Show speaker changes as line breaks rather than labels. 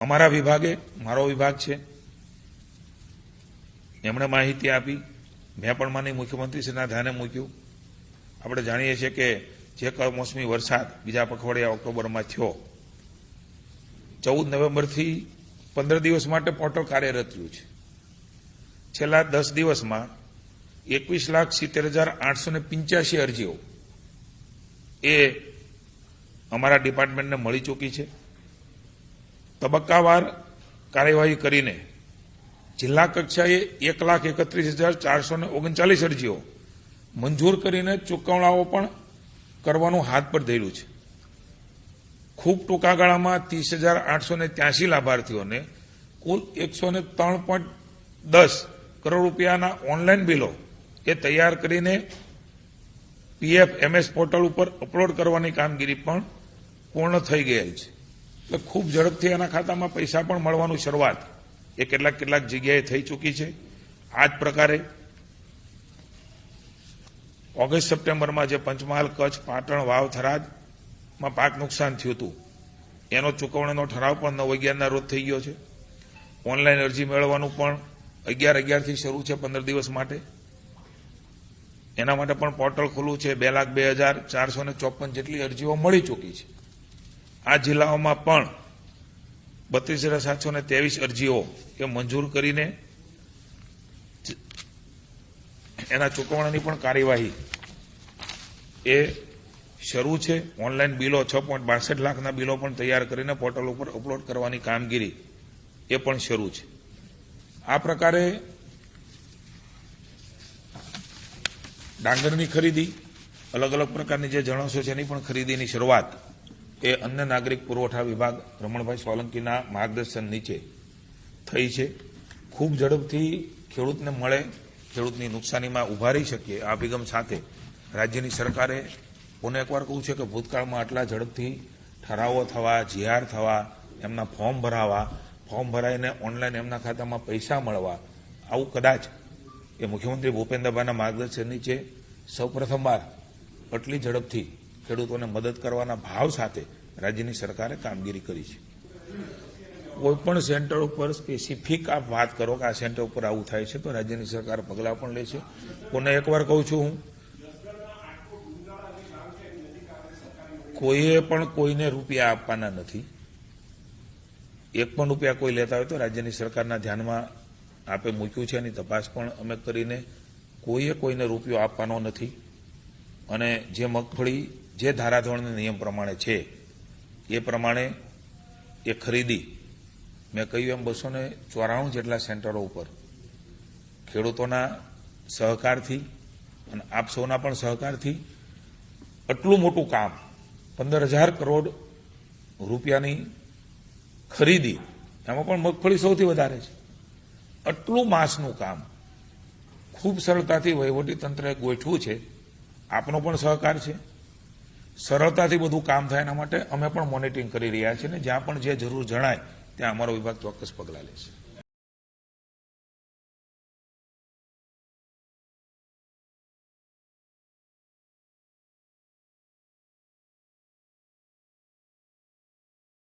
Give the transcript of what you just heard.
અમારા વિભાગે, મારો વિભાગ છે. એમણે માહિતી આપી. મેં પણ માની મુખ્યમંત્રીશ્રીના ધ્યાને મૂક્યું. આપણે જાણીએ છીએ કે જે કમોસમી વરસાદ બીજા પખવાડિયા ઓક્ટોબરમાં થયો, ચૌદ નવેમ્બરથી પંદર દિવસ માટે પોર્ટલ કાર્યરત રહ્યું છે. છેલ્લા દસ દિવસમાં એકવીસ લાખ સિત્તેર હજાર આઠસો ને પંચ્યાસી અરજીઓ એ અમારા ડિપાર્ટમેન્ટને મળી ચૂકી છે. તબક્કાવાર કાર્યવાહી કરીને જિલ્લા કક્ષાએ એક લાખ એકત્રીસ હજાર ચારસો ને ઓગણચાલીસ અરજીઓ મંજૂર કરીને ચૂકવણાઓ પણ કરવાનું હાથ પર ધર્યું છે. ખૂબ ટૂંકા ગાળામાં ત્રીસ હજાર આઠસો ને ત્યાસી લાભાર્થીઓને કુલ એકસો ને ત્રણ પોઈન્ટ દસ કરોડ રૂપિયાના ઓનલાઈન બિલો એ તૈયાર કરીને પીએફ એમએસ પોર્ટલ ઉપર અપલોડ કરવાની કામગીરી પણ પૂર્ણ થઈ ગયેલ છે. એટલે ખૂબ ઝડપથી એના ખાતામાં પૈસા પણ મળવાનું શરૂઆત. એ કેટલાક કેટલાક જગ્યાએ થઈ ચૂકી છે. આ જ પ્રકારે ઓગસ્ટ સપ્ટેમ્બરમાં જે પંચમહાલ, કચ્છ, પાટણ, વાવ, થરાદમાં પાક નુકસાન થયું હતું. એનો ચૂકવણીનો ઠરાવ પણ નવ અગિયારના રોજ થઈ ગયો છે. ઓનલાઈન અરજી મેળવવાનું પણ અગિયાર અગિયારથી શરૂ છે પંદર દિવસ માટે. એના માટે પણ પોર્ટલ ખુલ્લું છે. બે લાખ બે હજાર ચારસો ને ચોપન જેટલી અરજીઓ મળી ચૂકી છે. આ જિલ્લાઓમાં પણ બત્રીસ હજાર સાતસો ને ત્રેવીસ અરજીઓ એ મંજૂર કરીને એના ચૂકવણાની પણ કાર્યવાહી એ શરૂ છે. ઓનલાઈન બિલો છ પોઈન્ટ બાસઠ લાખના બિલો પણ તૈયાર કરીને પોર્ટલ ઉપર અપલોડ કરવાની કામગીરી એ પણ શરૂ છે. આ પ્રકારે ડાંગરની ખરીદી, અલગ અલગ પ્રકારની જે જણસો છે એની પણ ખરીદીની શરૂઆત એ અન્ય નાગરિક પુરવઠા વિભાગ રમણભાઈ સોલંકીના માર્ગદર્શન નીચે થઈ છે. ખૂબ ઝડપથી ખેડૂતને મળે, ખેડૂતની નુકસાનીમાં ઊભા રહી શકીએ. આ અભિગમ સાથે રાજ્યની સરકારે પુનઃ એકવાર કહું છે કે ભૂતકાળમાં આટલા ઝડપથી ઠરાવો થવા જીઆર થવા, એમના ફોર્મ ભરાવા, ફોર્મ ભરાઈને ઓનલાઈન એમના ખાતામાં પૈસા મળવા, આવું કદાચ એ મુખ્યમંત્રી ભૂપેન્દ્રભાઈના માર્ગદર્શન નીચે સૌ પ્રથમવાર આટલી ઝડપથી ખેડૂતોને મદદ કરવાના ભાવ સાથે રાજ્યની સરકારે કામગીરી કરી છે. કોઈ પણ સેન્ટર ઉપર સ્પેસિફિક આપ વાત કરો કે આ સેન્ટર ઉપર આવું થાય છે, તો રાજ્યની સરકાર પગલાં પણ લે છે કોને એકવાર કહું છું હું, કોઈએ પણ કોઈને રૂપિયા આપવાના નથી. એક પણ રૂપિયા કોઈ લેતા હોય તો રાજ્યની સરકારના ધ્યાનમાં આપે મૂક્યું છે એની તપાસ પણ અમે કરીને કોઈએ કોઈને રૂપિયો આપવાનો નથી. અને જે મગફળી જે ધારાધોરણના નિયમ પ્રમાણે છે, એ પ્રમાણે એ ખરીદી. મેં કહ્યું એમ બસો ને ચોરાણું જેટલા સેન્ટરો ઉપર. ખેડૂતોના સહકારથી અને આપ સૌના પણ સહકારથી આટલું મોટું કામ, પંદર હજાર કરોડ રૂપિયાની ખરીદી, એમાં પણ મગફળી સૌથી વધારે છે. આટલું માસનું કામ, ખૂબ સરળતાથી વહીવટી તંત્રએ ગોઠવું છે. આપનો પણ સહકાર છે. સરળતાથી બધું કામ થાય એના માટે અમે પણ મોનિટરિંગ કરી રહ્યા છીએ ને જ્યાં પણ જે જરૂર જણાય, ત્યાં અમારો વિભાગ ચોક્કસ પગલાં લેશે.